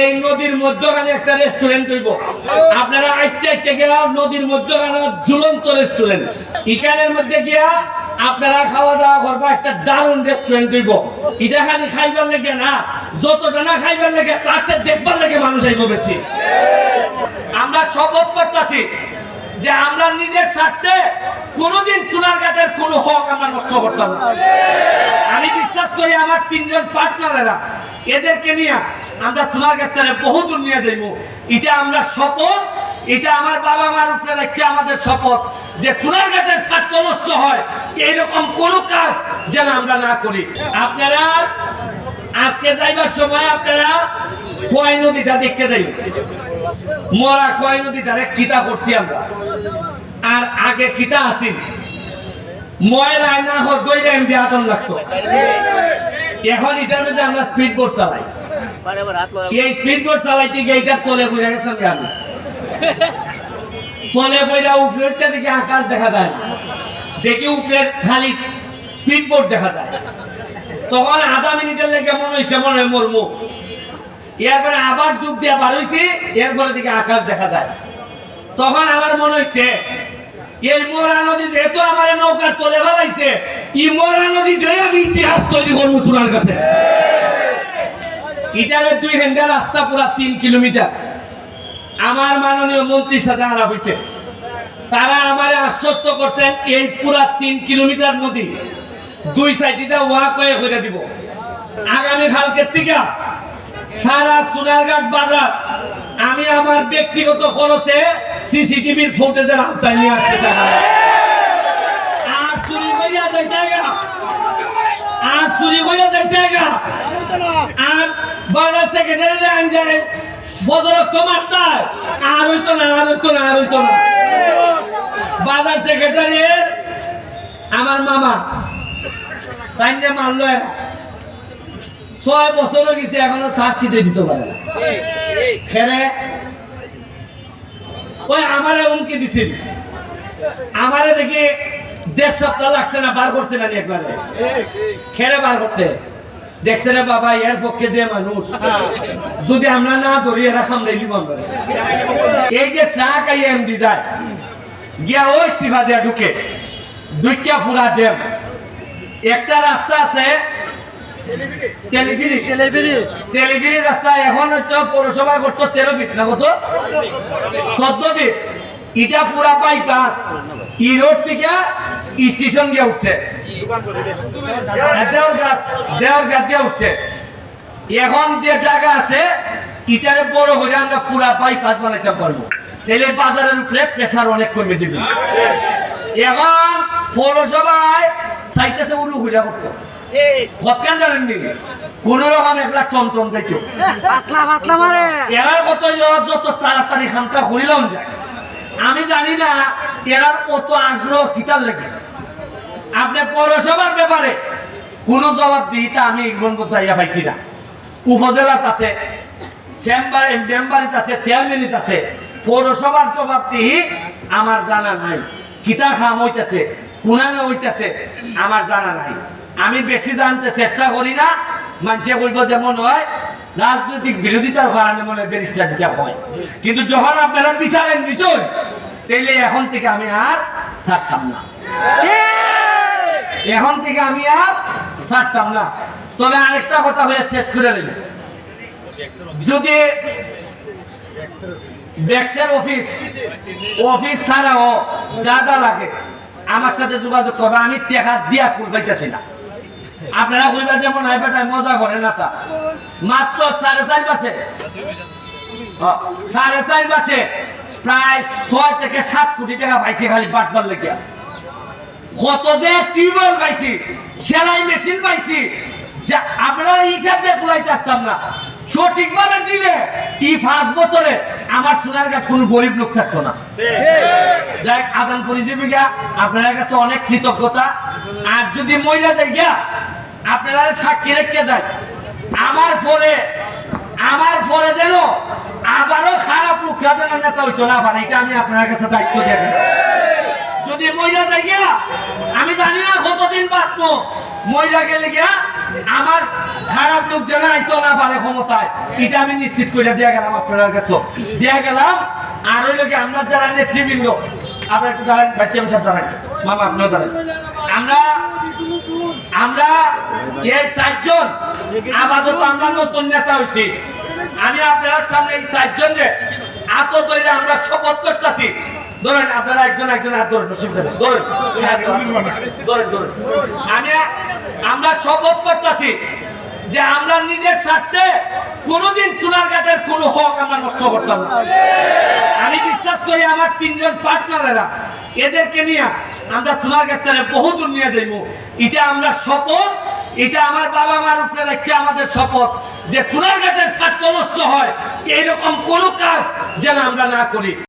এই নদীর মধ্যখানে একটা রেস্টুরেন্ট হইব। আপনারা আইতে আইতে গিয়া নদীর মধ্যখানে ঝুলন্ত রেস্টুরেন্ট মধ্যে গিয়া আপনারা খাওয়া দাওয়া একটা দারুণ রেস্টুরেন্ট হইব। এটা খালি খাইবার না, যতটা না খাইবার তার দেখবার লেগে মানুষ আইব বেশি। আমরা শপথ করতেছি যে আমরা নিজের স্বার্থে কোনোদিন চুলার ঘাটের কোনো হক আমরা নষ্ট করতাম না। করি আমার তিনজন পার্টনারেরা, এদেরকে নিয়ে আমরা সোনার ঘাটটারে বহু দূর নিয়ে যাইব। এটা আমরা শপথ, এটা আমার বাবা মার উপরে একটা আমাদের শপথ যে সোনার ঘাটের স্বার্থ নষ্ট হয়, এইরকম কোনো কাজ যেন আমরা না করি। আপনারা আজকে যাইবার সময় আপনারা খোয়াই নদীটা দেখতে যাই মরা খোয়াই নদীটারে কিতা করছি আমরা? আর আগে কিতা আসিন ময়লায় না হোক আতন লাগতো। এখন এটার মধ্যে আমরা স্পিড বোট চালাই। এই স্পিড বোট চালাইতে গিয়ে এটা তলে বুঝে গেছিলাম আমি তলে বইরা উপরেরটা দিকে আকাশ দেখা যায় দেখি উপরের খালি স্পিড বোট দেখা যায়। তখন আধা মিনিটের লেগে মনে হয়েছে মনে হয় মোর মুখ এরপরে আবার ডুব দিয়ে বার হয়েছি এরপরে দিকে আকাশ দেখা যায়। তখন আমার মনে হয়েছে এই মোরা নদী যেহেতু আমার নৌকার তলে ফেলাইছে, এই মোরা নদী আমি ইতিহাস তৈরি করব সোনার কাছে। দুই হেন্ডা রাস্তা পুরা তিন কিলোমিটার। আমার মাননীয় মন্ত্রীর সাথে আলাপ হয়েছে তারা আমারে আশ্বস্ত করছেন এই পুরা তিন কিলোমিটার নদী দুই করে দিব। আগামী কালকের থেকে সারা সোনারঘাট বাজার, আমি আমার ব্যক্তিগত খরচে সিসিটিভির ফুটেজের আওতায় নিয়ে আসতে চাই আর চুরি করিয়া যাইতে আর চুরি করিয়া যাইতে গা। আর বাজার সেক্রেটারি আনজায় বদরক্ত মারতায়। আর হইতো না আর হইতো না আর হইতো না। বাজার সেক্রেটারি আমার মামা তাই না মারলো ছয় বছর হয়ে গেছে এখনও চার্জশিটে দিতে পারে না। খেরে ওই আমারে হুমকি দিছিল আমারে দেখি দেড় সপ্তাহ লাগছে না, বার করছে না একবারে। খেলে বার করছে। দেখছে রে বাবা, এর পক্ষে যে মানুষ। যদি আমরা না ধরি, এরা খামড়াই দিব আমরা। এই যে ট্রাক আই এমডি যায়, গিয়া ওই সিভা দিয়া ঢুকে, দুইটা ফুরা জ্যাম। একটা রাস্তা আছে এখন পৌরসভায় যে জায়গা আছে, ইটারে বড় করে আমরা পুরা বাইপাস বানাইতে পারব। তাহলে বাজারের উপরে প্রেশার অনেক কমে যাবে। এখন পৌরসভায় চাইতেছে উরু ঘুরা করতো। কতখান জানেন কোন রকম পাতলা পাতলা মারে। এরার কত যত তাড়াতাড়ি খানটা করিলাম যায় আমি জানি না এরার কত আগ্রহ কিতার লেগে। আপনি পৌরসভার ব্যাপারে কোনো জবাব দিইতা আমি পাইছি না। উপজেলাত আছে চেম্বার মেম্বারিত আছে চেয়ারম্যানিত আছে। পৌরসভার জবাব দিই আমার জানা নাই। কিতা খাম হইতেছে কুনানে হইতেছে আমার জানা নাই। আমি বেশি জানতে চেষ্টা করি না মানুষে বলব যেমন হয় রাজনৈতিক বিরোধিতার কারণে মনে হয় ব্যারিস্টার দিতে হয়। কিন্তু যখন আপনারা বিচারেন নিশ্চয় তাইলে এখন থেকে আমি আর ছাড়তাম না। এখন থেকে আমি আর ছাড়তাম না। তবে আরেকটা কথা হয়ে শেষ করে নিল যদি ব্যাক্সের অফিস অফিস ছাড়াও যা যা লাগে আমার সাথে যোগাযোগ করবে, আমি টেকা দিয়া কুল পাইতেছি না। আপনারা কইবা যেমন বেটায় মজা করে না তা। মাত্র সাড়ে চার মাসে সাড়ে চার মাসে প্রায় ছয় থেকে সাত কোটি টাকা পাইছি খালি বাটবার লেগে কত যে টিউবওয়েল পাইছি, সেলাই মেশিন পাইছি, যা আপনারা হিসাব দিয়ে পুরাই থাকতাম না। সঠিকভাবে দিলে এই পাঁচ বছরে আমার সোনার ঘাট কোনো গরিব লোক থাকতো না। যাই আদান পরিজীবী গিয়া আপনার কাছে অনেক কৃতজ্ঞতা। আর যদি মহিলা যায় গিয়া, আপনারা সাক্ষী রেখে যায় আমার ফলে আমার ফলে যেন আবারও খারাপ লোকরা যেন নেতা হইতো না পারে, এটা আমি আপনার কাছে দায়িত্ব দিয়ে যদি মহিলা যাই গিয়া, আমি জানি না কতদিন গেলে গিয়া আমার খারাপ লোক যেন আইতো না পারে ক্ষমতায়। এটা আমি নিশ্চিত করে দিয়ে গেলাম আপনার কাছে। দিয়ে গেলাম, আর আমরা যারা নেতৃবৃন্দ, আপনার একটু দাঁড়ান বাচ্চা আমি সব দাঁড়ান। মামা, আপনিও দাঁড়ান। আমরা আমরা এই চারজন, আপাতত আমরা নতুন নেতা হয়েছি আমি আপনার সামনে এই চারজনের এত ধরে আমরা শপথ করতেছি। ধরেন আপনারা একজন একজন ধরেন আমি আমরা শপথ করতেছি যে আমরা নিজের স্বার্থে কোনোদিন চুনার ঘাটের কোনো হক আমরা নষ্ট করতাম না। আমি বিশ্বাস করি আমার তিনজন পার্টনারেরা এদেরকে নিয়ে আমরা সোনার গাছটারে বহু দূর নিয়ে যাইব। এটা আমরা শপথ, এটা আমার বাবা মার উপরে আমাদের শপথ যে সোনার ঘাটের স্বার্থ নষ্ট হয়, এইরকম কোনো কাজ যেন আমরা না করি।